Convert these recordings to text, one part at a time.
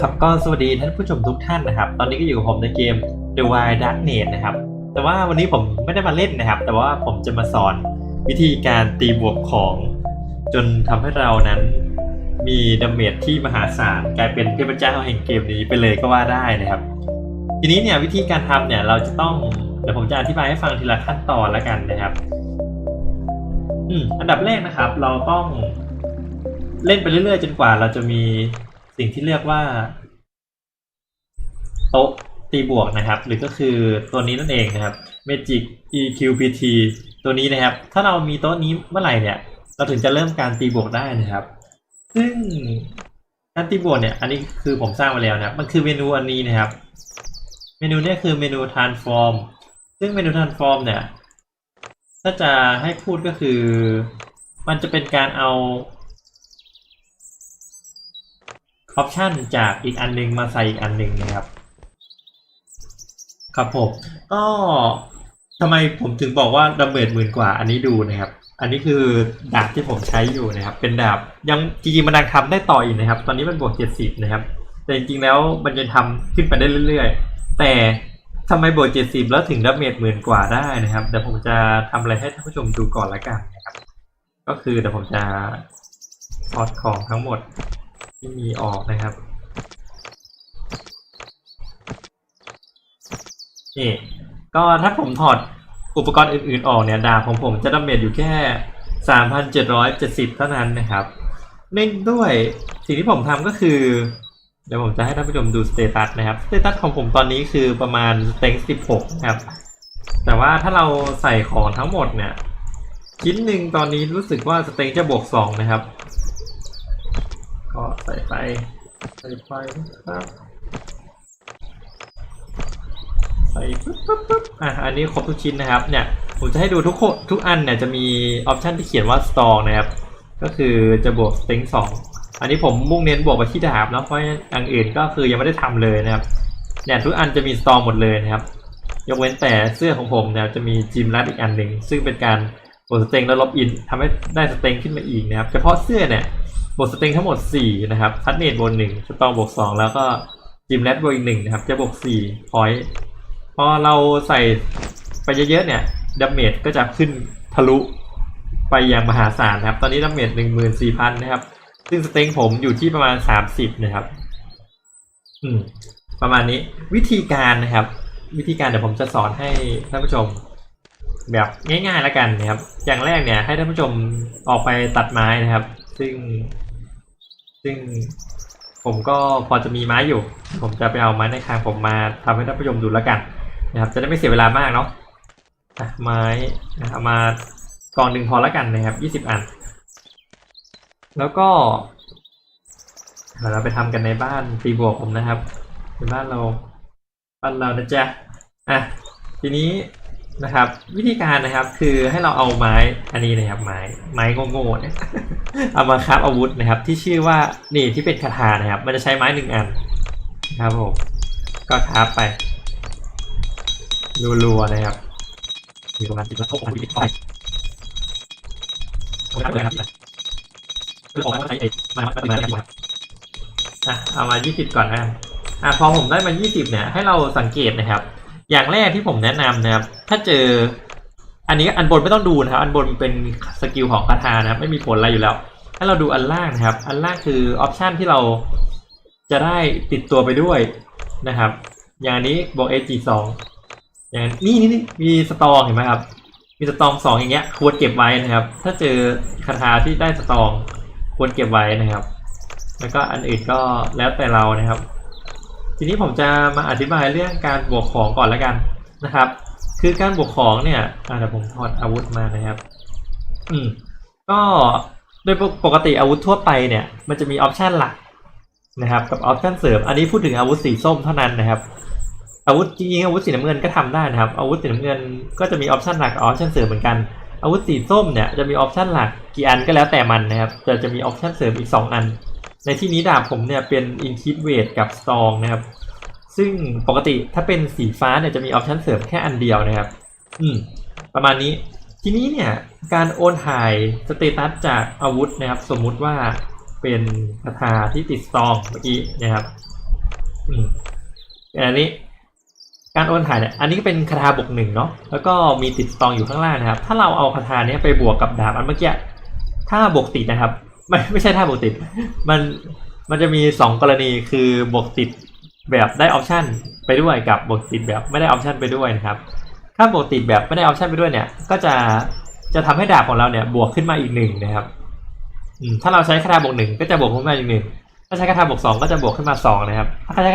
ครับก็สวัสดีท่านผู้ชมทุกท่านนะครับ ตอนนี้ก็อยู่กับผมในเกม The Wild Darkness นะครับ แต่ว่าวันนี้ผมไม่ได้มาเล่นนะครับ แต่ว่าผมจะมาสอนวิธีการตีบวกของ จนทำให้เรานั้นมีดาเมจที่มหาศาลกลายเป็นเทพเจ้าแห่งเกมนี้ไปเลยก็ว่าได้นะครับ ทีนี้เนี่ยวิธีการทำเนี่ยเราจะต้องเดี๋ยวผมจะอธิบายให้ฟังทีละขั้นตอนแล้วกันนะครับอืมอันดับแรกนะครับ เราต้องเล่นไปเรื่อยๆ จนกว่าเราจะมี สิ่งที่เรียกว่า โต๊ะตีบวกนะครับ หรือก็คือตัวนี้นั่นเองนะครับ Magic EQPT ตัวนี้นะครับ ถ้าเรามีโต๊ะนี้เมื่อไหร่เนี่ย เราถึงจะเริ่มการตีบวกได้นะครับ ซึ่งการตีบวกเนี่ย อันนี้คือผมสร้างมาแล้วนะมันคือเมนูอันนี้นะครับ เมนูเนี่ยคือเมนู transform ซึ่งเมนู transform เนี่ย ถ้าจะให้พูดก็คือ มันจะเป็นการเอา ออปชันจากอีกอันหนึงมาใส่อีกอันหนึงนะครับ ครับผม ก็ทำไมผมถึงบอกว่าดาเมจหมื่นกว่าอันนี้ดูนะครับ อันนี้คือดาบที่ผมใช้อยู่นะครับ เป็นดาบยังจริงๆมันยังทำได้ต่ออีกนะครับ ตอนนี้มันบวกเจ็ดสิบนะครับ แต่จริงๆแล้วมันจะทำขึ้นไปได้เรื่อยๆ แต่ทำไมบวกเจ็ดสิบแล้วถึงดาเมจหมื่นกว่าได้นะครับเดี๋ยวผมจะทำอะไรให้ท่านผู้ชมดูก่อนละกันนะครับ ก็คือเดี๋ยวผมจะถอดของทั้งหมด ที่มีออกนะครับ นี่ ก็ถ้าผมถอดอุปกรณ์อื่นๆออกเนี่ย ดาบของผมจะดาเมจอยู่แค่ 3,770 เท่านั้นนะครับเนื่องด้วยสิ่งที่ผมทำก็คือ เดี๋ยวผมจะให้ท่านผู้ชมดูสเตตัสนะครับ สเตตัสของผมตอนนี้คือประมาณสเต็ง16นะครับ แต่ว่าถ้าเราใส่ของทั้งหมดเนี่ย ชิ้นหนึ่งตอนนี้รู้สึกว่าสเต็งจะบวก2นะครับ ก็ใส่ไปใส่ไปนะครับ ใส่ปึ๊บปึ๊บปึ๊บอะ อันนี้ครบทุกชิ้นนะครับ เนี่ย ผมจะให้ดูทุกทุกอันเนี่ยจะมีออปชันที่เขียนว่า store นะครับ ก็คือจะบวก string 2อันนี้ผมมุ่งเน้นบวกไปที่ดาบเนาะเพราะอย่างอื่นก็คือยังไม่ได้ทำเลยนะครับ เนี่ยทุกอันจะมี store หมดเลยนะครับ ยกเว้นแต่เสื้อของผมเนี่ยจะมีจิมรัดอีกอันหนึ่งซึ่งเป็นการบวกสเต็งแล้วลบอินทำให้ได้สเต็งขึ้นมาอีกนะครับ เฉพาะเสื้อเนี่ย บวกสเต็งทั้งหมด 4 นะครับคัดเนตบวกหนึ่งสตองบวก2แล้วก็จิมแรดบวกอีกหนึ่งนะครับ จะบวก4พอยต์พอเราใส่ไปเยอะๆเนี่ยดาเมจก็จะขึ้นทะลุไปอย่างมหาศาลนะครับ ตอนนี้ดาเมจหนึ่งหมื่นสี่พันนะครับ ซึ่งสเต็งผมอยู่ที่ประมาณสามสิบนะครับ อืม ประมาณนี้วิธีการนะครับ วิธีการเดี๋ยวผมจะสอนให้ท่านผู้ชม แบบง่ายๆแล้วกันนะครับ อย่างแรกเนี่ย ให้ท่านผู้ชมออกไปตัดไม้นะครับ ซึ่ง ซึ่งผมก็พอจะมีไม้อยู่ ผมจะไปเอาไม้ในคางผมมาทำให้ท่านผู้ชมดูแล้วกันนะครับ จะได้ไม่เสียเวลามากเนาะไม้นะเอามากองหนึ่งพอแล้วกันนะครับยี่สิบอัน แล้วก็เราไปทำกันในบ้านตีบวกผมนะครับในบ้านเราบ้านเรานะจ๊ะอะทีนี้ นะครับ วิธีการนะครับคือให้เราเอาไม้อันนี้นะครับไม้ไม้โง่ๆเนี่ยเอามาคราฟอาวุธนะครับ ที่ชื่อว่านี่ที่เป็นคาถานะครับ มันจะใช้ไม้หนึ่งอันนะครับผมก็คราฟไปรัวๆนะครับมีประมาณสิบกระทบประมาณยี่สิบไปโอ้ยเลยครับคือออกมาใช้ไอ้ม้ไม้ไม้ไม้อะเอามายี่สิบก่อนนะอะพอผมได้มายี่สิบเนี่ยให้เราสังเกตนะครับ อย่างแรกที่ผมแนะนำนะครับ ถ้าเจอ อันนี้อันบนไม่ต้องดูนะครับ อันบนเป็นสกิลของคาถานะครับ ไม่มีผลอะไรอยู่แล้วให้เราดูอันล่างนะครับ อันล่างคือออปชันที่เราจะได้ติดตัวไปด้วยนะครับ อย่างนี้บอก AG สองอย่างนี้นี่นี่มีสตองเห็นไหมครับ มีสตองสองอย่างเงี้ยควรเก็บไว้นะครับ ถ้าเจอคาถาที่ได้สตองควรเก็บไว้นะครับ แล้วก็อันอื่นก็แล้วแต่เรานะครับ ทีนี้ผมจะมาอธิบายเรื่องการบวกของก่อนแล้วกันนะครับ คือการบวกของเนี่ยอะเดี๋ยวผมถอดอาวุธมานะครับ อืม ก็โดยปกติอาวุธทั่วไปเนี่ย มันจะมีออปชันหลักนะครับ กับออปชันเสริม อันนี้พูดถึงอาวุธสีส้มเท่านั้นนะครับ อาวุธจริงๆอาวุธสีน้ำเงินก็ทำได้นะครับ อาวุธสีน้ำเงินก็จะมีออปชันหลักออปชันเสริมเหมือนกัน อาวุธสีส้มเนี่ยจะมีออปชันหลักกี่อันก็แล้วแต่มันนะครับ แต่จะมีออปชันเสริมอีก 2 อัน ในที่นี้ดาบผมเนี่ยเป็น i n k i d w e i g h t กับ Strong นะครับ ซึ่งปกติถ้าเป็นสีฟ้าเนี่ยจะมีออปชันเสริมแค่อันเดียวนะครับ อืม ประมาณนี้ ทีนี้เนี่ย การโอนถ่ายสเตตัสจากอาวุธนะครับ สมมุติว่าเป็นคาถาที่ติดสตองเมื่อกี้นะครับ อืมอันนี้ การโอนถ่ายเนี่ย อันนี้ก็เป็นคาถาบวกหนึ่งเนาะ แล้วก็มีติดสตองอยู่ข้างล่างนะครับ ถ้าเราเอาคาถาเนี้ยไปบวกกับดาบอันเมื่อกี้ ถ้าบวกติดนะครับ ไม่ไม่ใช่ถ้าบวกติด มันมันจะมีสองกรณีคือบวกติด แบบได้ออปชันไปด้วยกับบวกติดแบบไม่ได้ออปชันไปด้วยนะครับ ถ้าบวกติดแบบไม่ได้ออปชันไปด้วยเนี่ย ก็จะจะทำให้ดาบของเราเนี่ยบวกขึ้นมาอีกหนึ่งนะครับถ้าเราใช้คาถาบวกหนึ่งก็จะบวกขึ้นมาอีกหนึ่งถ้าใช้คาถาบวกสองก็จะบวกขึ้นมาสองนะครับ ถ้าใช้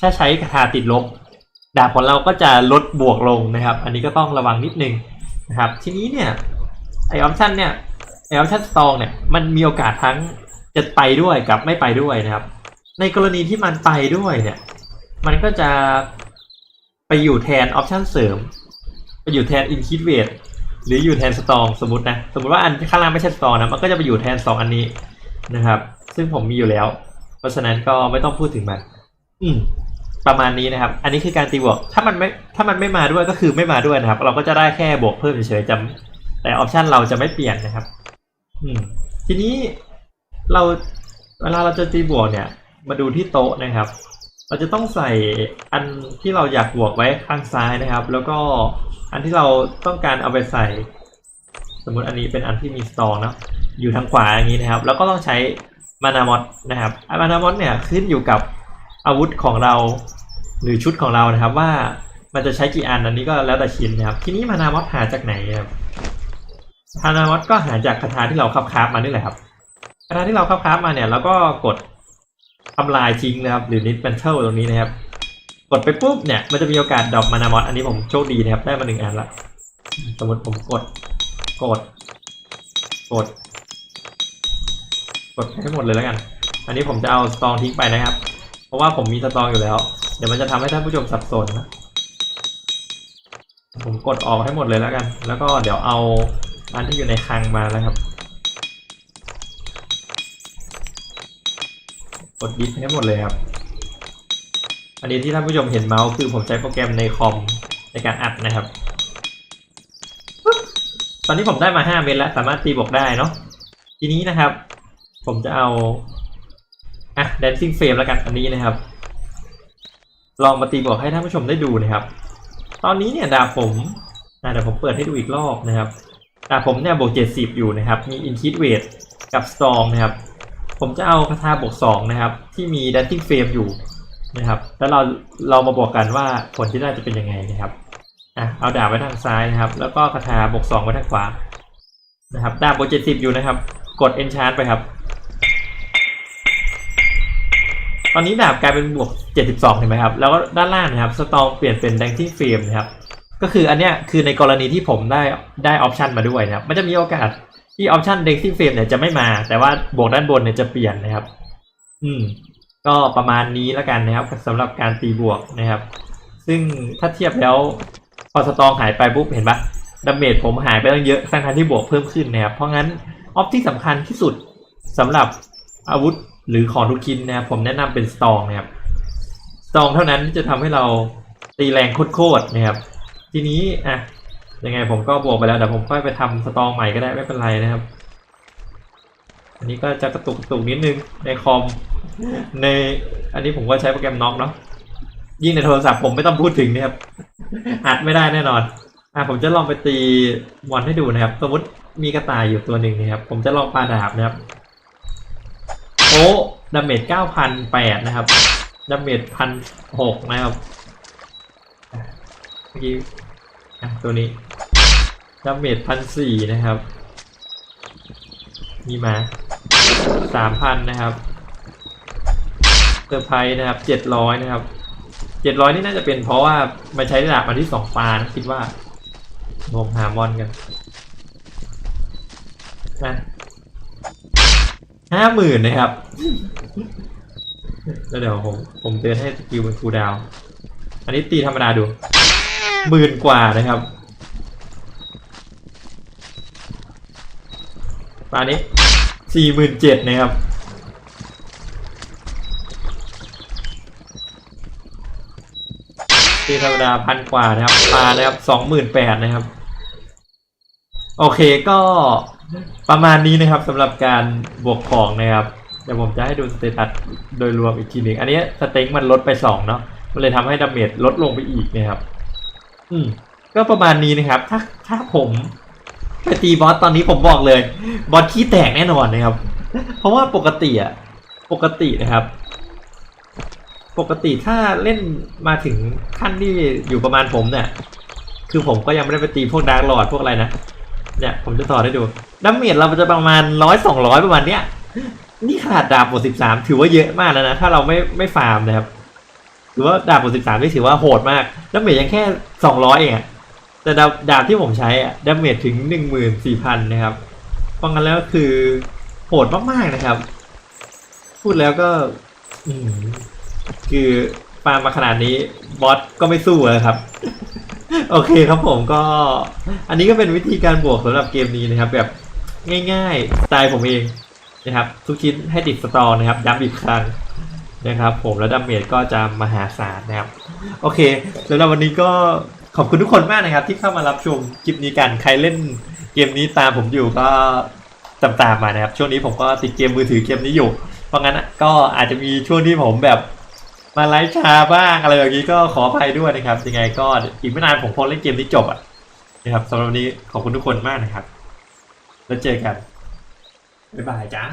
ถ้าใช้คาถาติดลบ ดาบของเราก็จะลดบวกลงนะครับ อันนี้ก็ต้องระวังนิดนึงนะครับ ทีนี้เนี่ยไอออปชันเนี่ยไอออปชันสตองเนี่ยมันมีโอกาสทั้งจะไปด้วยกับไม่ไปด้วยนะครับ ในกรณีที่มันไปด้วยเนี่ย มันก็จะไปอยู่แทนออปชันเสริม ไปอยู่แทนอินคิดเวทหรืออยู่แทนสตองสมมตินะ สมมติว่าอันข้างล่างไม่ใช่สตองนะ มันก็จะไปอยู่แทนสองอันนี้นะครับ ซึ่งผมมีอยู่แล้ว เพราะฉะนั้นก็ไม่ต้องพูดถึงมัน อืม ประมาณนี้นะครับ อันนี้คือการตีบวก ถ้ามันไม่ ถ้ามันไม่มาด้วยก็คือไม่มาด้วยนะครับ เราก็จะได้แค่บวกเพิ่มเฉยๆจำแต่ออปชันเราจะไม่เปลี่ยนนะครับ อืม ทีนี้เราเวลาเราจะตีบวกเนี่ย มาดูที่โต๊ะนะครับ เราจะต้องใส่อันที่เราอยากบวกไว้ข้างซ้ายนะครับ แล้วก็อันที่เราต้องการเอาไปใส่ สมมุติอันนี้เป็นอันที่มีสตองเนอะอยู่ทางขวาอย่างนี้นะครับ แล้วก็ต้องใช้มานามอดนะครับมานามอดเนี่ยขึ้นอยู่กับอาวุธของเราหรือชุดของเรานะครับว่ามันจะใช้กี่อันอันนี้ก็แล้วแต่ชิ้นนะครับ ทีนี้มานามอดหาจากไหนครับมานามอดก็หาจากคาถาที่เราคับคาบมานี่แหละครับคาถาที่เราคับคาบมาเนี่ยเราก็กด ทำลายทิ้งนะครับหรือนิดเป็นเท่าตรงนี้นะครับ กดไปปุ๊บเนี่ยมันจะมีโอกาสดรอปมานามอสอันนี้ผมโชคดีนะครับได้มาหนึ่งอันละสมมติผมกดกด กด กดให้หมดเลยแล้วกัน อันนี้ผมจะเอาสตองทิ้งไปนะครับ เพราะว่าผมมีสตองอยู่แล้ว เดี๋ยวมันจะทำให้ท่านผู้ชมสับสนนะผมกดออกให้หมดเลยแล้วกัน แล้วก็เดี๋ยวเอาอันที่อยู่ในคลังมาแล้วครับ กดดิสให้หมดเลยครับ อันนี้ที่ท่านผู้ชมเห็นเมาส์คือผมใช้โปรแกรมในคอมในการอัดนะครับ ตอนนี้ผมได้มา 5 เมตรแล้ว สามารถตีบวกได้เนาะ ทีนี้นะครับ ผมจะเอาอะ dancing frame แล้วกันอันนี้นะครับ ลองมาตีบวกให้ท่านผู้ชมได้ดูนะครับ ตอนนี้เนี่ยดาบผมอะเดี๋ยวผมเปิดให้ดูอีกรอบนะครับดาบผมเนี่ยบวก70 อยู่นะครับ มี in kit weight กับ strong นะครับ ผมจะเอาคาถาบวก2นะครับ ที่มี dancing frame อยู่นะครับ แล้วเราเรามาบวกกันว่าผลที่ได้จะเป็นยังไงนะครับอะเอาดาบไว้ทางซ้ายนะครับ แล้วก็คาถาบวกสองไว้ทางขวานะครับดาบบวกเจ็ดสิบอยู่นะครับ กด enchant ไปครับ ตอนนี้ดาบกลายเป็นบวกเจ็ดสิบสองเห็นไหมครับ แล้วก็ด้านล่างนะครับสตองเปลี่ยนเป็น dancing frame นะครับก็คืออันเนี้ยคือในกรณีที่ผมได้ได้ออปชันมาด้วยนะครับ มันจะมีโอกาส ที่ออปชัน dancing frame เนี่ยจะไม่มา แต่ว่าบวกด้านบนเนี่ยจะเปลี่ยนนะครับ อืม ก็ประมาณนี้แล้วกันนะครับสำหรับการตีบวกนะครับ ซึ่งถ้าเทียบแล้วพอสตองหายไปปุ๊บเห็นปะดาเมจผมหายไปตั้งเยอะทั้งทันที่บวกเพิ่มขึ้นนะครับเพราะงั้นออฟที่สำคัญที่สุดสำหรับอาวุธหรือของทุกชิ้นนะครับผมแนะนำเป็นสตองนะครับสตองเท่านั้นที่จะทำให้เราตีแรงโคตรๆนะครับ ทีนี้อะ ยังไงผมก็บวกไปแล้วเดี๋ยวผมค่อยไปทำสตองใหม่ก็ได้ไม่เป็นไรนะครับ อันนี้ก็จะกระตุกกระตุกนิดนึงในคอมในอันนี้ผมก็ใช้โปรแกรมน็อกเนาะยิ่งในโทรศัพท์ผมไม่ต้องพูดถึงนะครับอัดไม่ได้แน่นอนอะผมจะลองไปตีมอนให้ดูนะครับ สมมติมีกระต่ายอยู่ตัวหนึ่งนะครับ ผมจะลองปาดาบนะครับโอ้ดาเมจเก้าพันแปดนะครับดาเมจพันหกนะครับเมื่อกี้ ตัวนี้ดาเมจพันสี่นะครับมีมาสามพันนะครับเซอร์ไพรส์นะครับเจ็ดร้อยนะครับเจ็ดร้อยนี่น่าจะเป็นเพราะว่ามันใช้ดาบอันที่สองปานะคิดว่าผมหามอนกันนะห้าหมื่นนะครับ แล้วเดี๋ยวผมผมเตือนให้สกิลเป็นคูลดาว อันนี้ตีธรรมดาดู หมื่นกว่านะครับตอนนี้สี่หมื่นเจ็ดนะครับตีธรรมดาพันกว่านะครับปลานะครับสองหมื่นแปดนะครับ โอเคก็ประมาณนี้นะครับสำหรับการบวกของนะครับ เดี๋ยวผมจะให้ดูสเตตัสโดยรวมอีกทีหนึ่ง อันนี้สเต็งมันลดไปสองเนาะ มันเลยทำให้ดาเมจลดลงไปอีกนะครับ อืมก็ประมาณนี้นะครับ ถ้าถ้าผมไปตีบอสตอนนี้ผมบอกเลย บอสขี้แตกแน่นอนนะครับ เพราะว่าปกติอะปกตินะครับ ปกติถ้าเล่นมาถึงขั้นที่อยู่ประมาณผมเนี่ย คือผมก็ยังไม่ได้ไปตีพวกดาร์กลอดพวกอะไรนะเนี่ยผมจะต่อให้ดูดาเมจเราจะประมาณร้อยสองร้อยประมาณเนี้ยนี่ขนาดดาบบทสิบสามถือว่าเยอะมากแล้วนะ ถ้าเราไม่ไม่ฟาร์มนะครับ หรือว่าดาบบทสิบสามนี่ถือว่าโหดมากดาเมจยังแค่สองร้อยเองแต่ดาบดาบที่ผมใช้อะดาเมจถึงหนึ่งหมื่นสี่พันนะครับเพราะงั้นแล้วคือโหดมากๆนะครับ พูดแล้วก็ อืคือฟาร์มมาขนาดนี้บอสก็ไม่สู้เลยครับ โอเคครับผมก็ อันนี้ก็เป็นวิธีการบวกสำหรับเกมนี้นะครับ แบบง่ายๆ สไตล์ผมเองนะครับ ทุกชิ้นให้ติดสตอนะครับย้ำอีกครั้ง นะครับผมแล้วดาเมจก็จะมหาศาลนะครับ โอเคสำหรับวันนี้ก็ขอบคุณทุกคนมากนะครับ ที่เข้ามารับชมคลิปนี้กันใครเล่นเกมนี้ตามผมอยู่ก็ตามๆมานะครับ ช่วงนี้ผมก็ติดเกมมือถือเกมนี้อยู่ เพราะงั้นก็อาจจะมีช่วงที่ผมแบบมาไลฟ์ชาบ้างอะไรอย่างนี้ก็ขออภัยด้วยนะครับ ยังไงก็อีกไม่นานผมคงเล่นเกมนี้จบอะนะครับสำหรับวันนี้ขอบคุณทุกคนมากนะครับ แล้วเจอกันบ๊ายบายจ้า